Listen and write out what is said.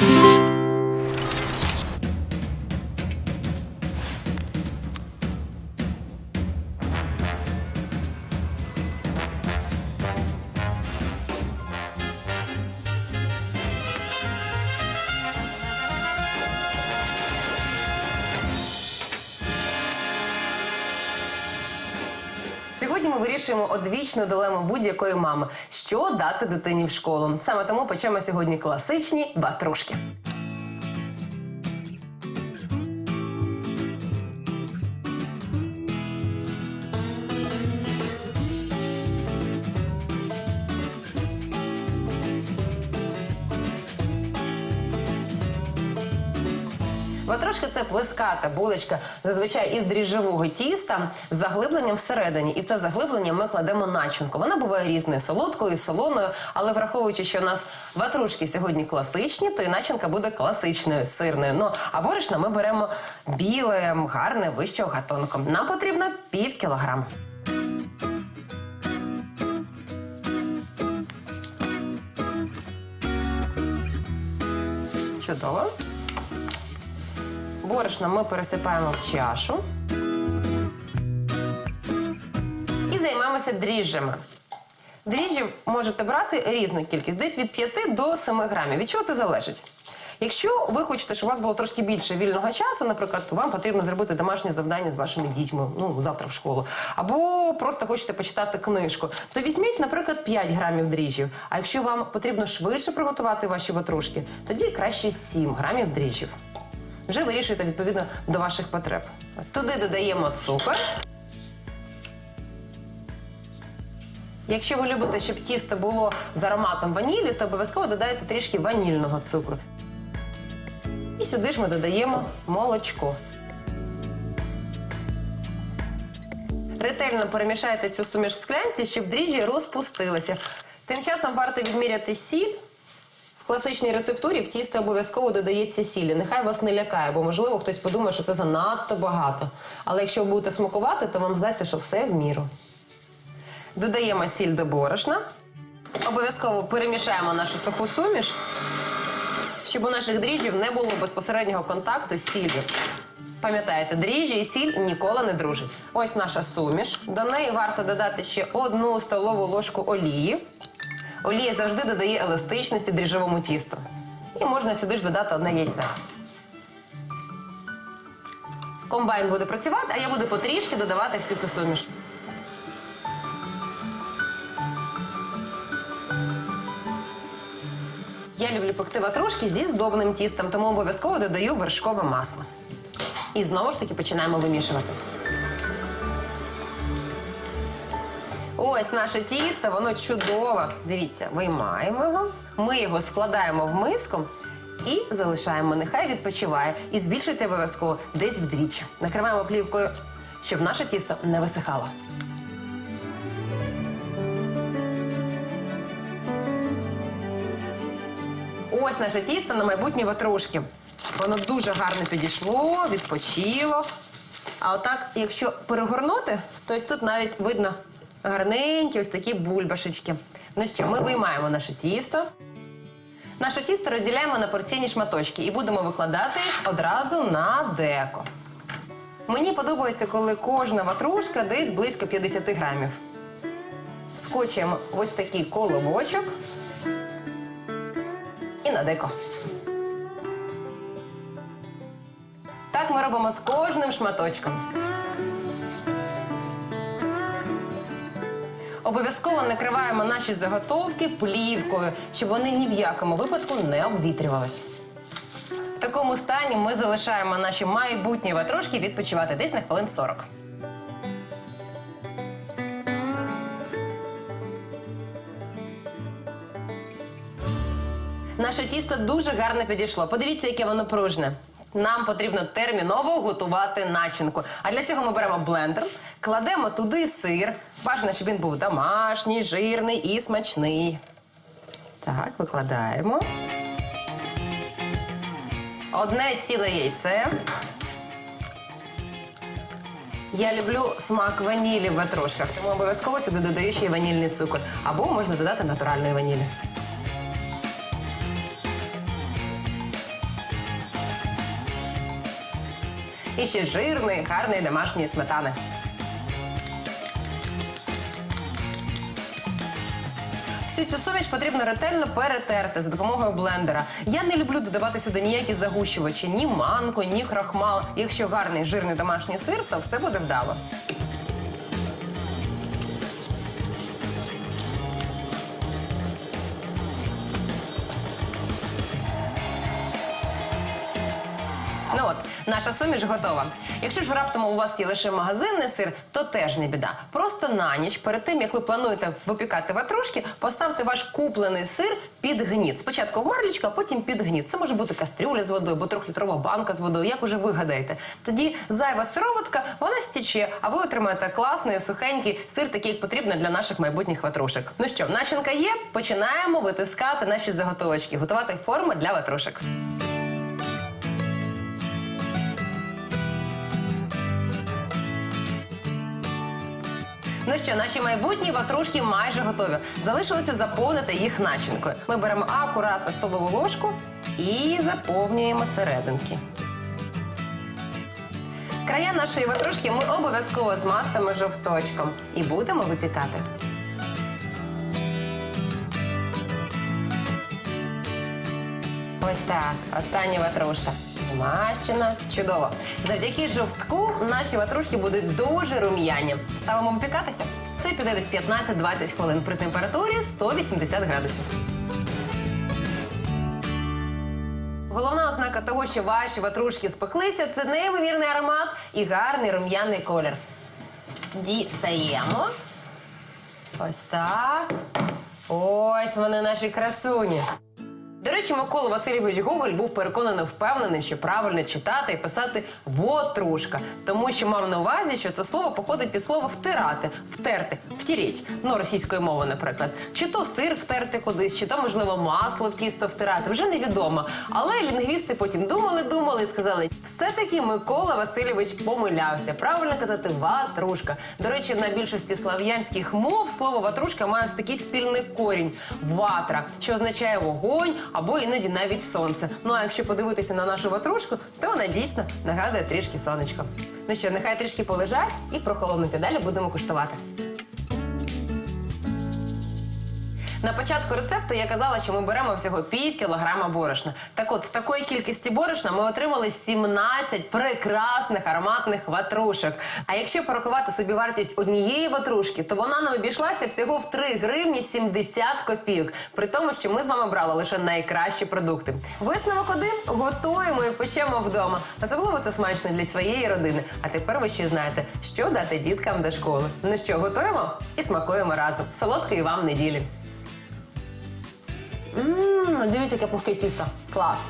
Thank you. Сьогодні ми вирішуємо одвічну дилему будь-якої мами, що дати дитині в школу. Саме тому почемо сьогодні класичні ватрушки. Ватрушки це плеската булочка, зазвичай із дріжджового тіста з заглибленням всередині. І в це заглиблення ми кладемо начинку. Вона буває різною солодкою, солоною, але враховуючи, що у нас ватрушки сьогодні класичні, то і начинка буде класичною, сирною. Ну а борошно ми беремо біле, гарне, вищого гатунку. Нам потрібно пів кілограма. Чудово. Борошно ми пересипаємо в чашу. І займаємося дріжджами. Дріжджів можете брати різну кількість, десь від 5 до 7 грамів. Від чого це залежить? Якщо ви хочете, щоб у вас було трошки більше вільного часу, наприклад, вам потрібно зробити домашнє завдання з вашими дітьми, ну завтра в школу, або просто хочете почитати книжку, то візьміть, наприклад, 5 грамів дріжджів. А якщо вам потрібно швидше приготувати ваші ватрушки, тоді краще 7 грамів дріжджів. Вже вирішуєте відповідно до ваших потреб. Туди додаємо цукор. Якщо ви любите, щоб тісто було з ароматом ванілі, то обов'язково додайте трішки ванільного цукру. І сюди ж ми додаємо молочко. Ретельно перемішайте цю суміш в склянці, щоб дріжджі розпустилися. Тим часом варто відміряти сіль. Класичній рецептурі в тісто обов'язково додається сіль. Нехай вас не лякає, бо можливо хтось подумає, що це занадто багато. Але якщо ви будете смакувати, то вам здасться, що все в міру. Додаємо сіль до борошна. Обов'язково перемішаємо нашу суху суміш, щоб у наших дріжджів не було безпосереднього контакту з сіллю. Пам'ятаєте, дріжджі і сіль ніколи не дружать. Ось наша суміш. До неї варто додати ще одну столову ложку олії. Олія завжди додає еластичності дріжджовому тісту. І можна сюди ж додати одне яйце. Комбайн буде працювати, а я буду потрішки додавати всю цю суміш. Я люблю пекти ватрушки зі здобним тістом, тому обов'язково додаю вершкове масло. І знову ж таки починаємо вимішувати. Ось наше тісто, воно чудове. Дивіться, виймаємо його. Ми його складаємо в миску і залишаємо. Нехай відпочиває. І збільшується обов'язково десь вдвічі. Накриваємо плівкою, щоб наше тісто не висихало. Ось наше тісто на майбутні ватрушки. Воно дуже гарно підійшло, відпочило. А отак, якщо перегорнути, то тут навіть видно гарненькі ось такі бульбашечки. Ну що, ми виймаємо наше тісто. Наше тісто розділяємо на порційні шматочки і будемо викладати одразу на деко. Мені подобається, коли кожна ватрушка десь близько 50 грамів. Скочуємо ось такий коловочок і на деко. Так ми робимо з кожним шматочком. Обов'язково накриваємо наші заготовки плівкою, щоб вони ні в якому випадку не обвітрювалися. В такому стані ми залишаємо наші майбутні ватрушки відпочивати десь на хвилин 40. Наше тісто дуже гарно підійшло. Подивіться, яке воно пружне. Нам потрібно терміново готувати начинку. А для цього ми беремо блендер, кладемо туди сир. Бажано, щоб він був домашній, жирний і смачний. Так, викладаємо. Одне ціле яйце. Я люблю смак ванілі в ватрушках, тому обов'язково сюди додаю ще й ванільний цукор. Або можна додати натуральної ванілі. І ще жирної, гарної домашньої сметани. Всю цю суміш потрібно ретельно перетерти за допомогою блендера. Я не люблю додавати сюди ніякі загущувачі, ні манко, ні крахмал. Якщо гарний жирний домашній сир, то все буде вдало. Ну от, наша суміш готова. Якщо ж раптом у вас є лише магазинний сир, то теж не біда. Просто на ніч, перед тим як ви плануєте випікати ватрушки, поставте ваш куплений сир під гніт. Спочатку в марлічку, а потім під гніт. Це може бути кастрюля з водою або трьохлітрова банка з водою, як уже ви гадаєте. Тоді зайва сироватка, вона стіче, а ви отримаєте класний, сухенький сир, такий, як потрібно для наших майбутніх ватрушок. Ну що, начинка є? Починаємо витискати наші заготовочки, готувати форми для ватрушок. Ну що, наші майбутні ватрушки майже готові. Залишилося заповнити їх начинкою. Ми беремо акуратно столову ложку і заповнюємо серединки. Края нашої ватрушки ми обов'язково змастимо жовточком і будемо випікати. Ось так, остання ватрушка. Змащена. Чудово. Завдяки жовтку наші ватрушки будуть дуже рум'яні. Ставимо випікатися. Це піде десь 15-20 хвилин при температурі 180 градусів. Головна ознака того, що ваші ватрушки спеклися, це неймовірний аромат і гарний рум'яний колір. Дістаємо. Ось так. Ось вони наші красуні. До речі, Микола Васильович Гоголь був переконаний, впевнений, що правильно читати і писати вотрушка, тому що мав на увазі, що це слово походить від слова втирати, втерти, втіріть. Ну, російською мовою, наприклад. Чи то сир втерти кудись, чи то, можливо, масло в тісто втирати, вже невідомо. Але лінгвісти потім думали, думали і сказали, все-таки Микола Васильович помилявся. Правильно казати ватрушка. До речі, на більшості слав'янських мов слово ватрушка має такий спільний корінь ватра, що означає вогонь або іноді навіть сонце. Ну а якщо подивитися на нашу ватрушку, то вона дійсно нагадує трішки сонечко. Ну що, нехай трішки полежать і прохолонуть, а далі будемо куштувати. На початку рецепту я казала, що ми беремо всього пів кілограма борошна. Так от, з такої кількості борошна ми отримали 17 прекрасних ароматних ватрушок. А якщо порахувати собі вартість однієї ватрушки, то вона нам обійшлася всього в 3 гривні 70 копійок. При тому, що ми з вами брали лише найкращі продукти. Висновок один готуємо і печемо вдома. Особливо це смачно для своєї родини. А тепер ви ще знаєте, що дати діткам до школи. Ну що, готуємо і смакуємо разом. Солодкої вам неділі. Ммм, дивіться, яке пухке тісто. Клас.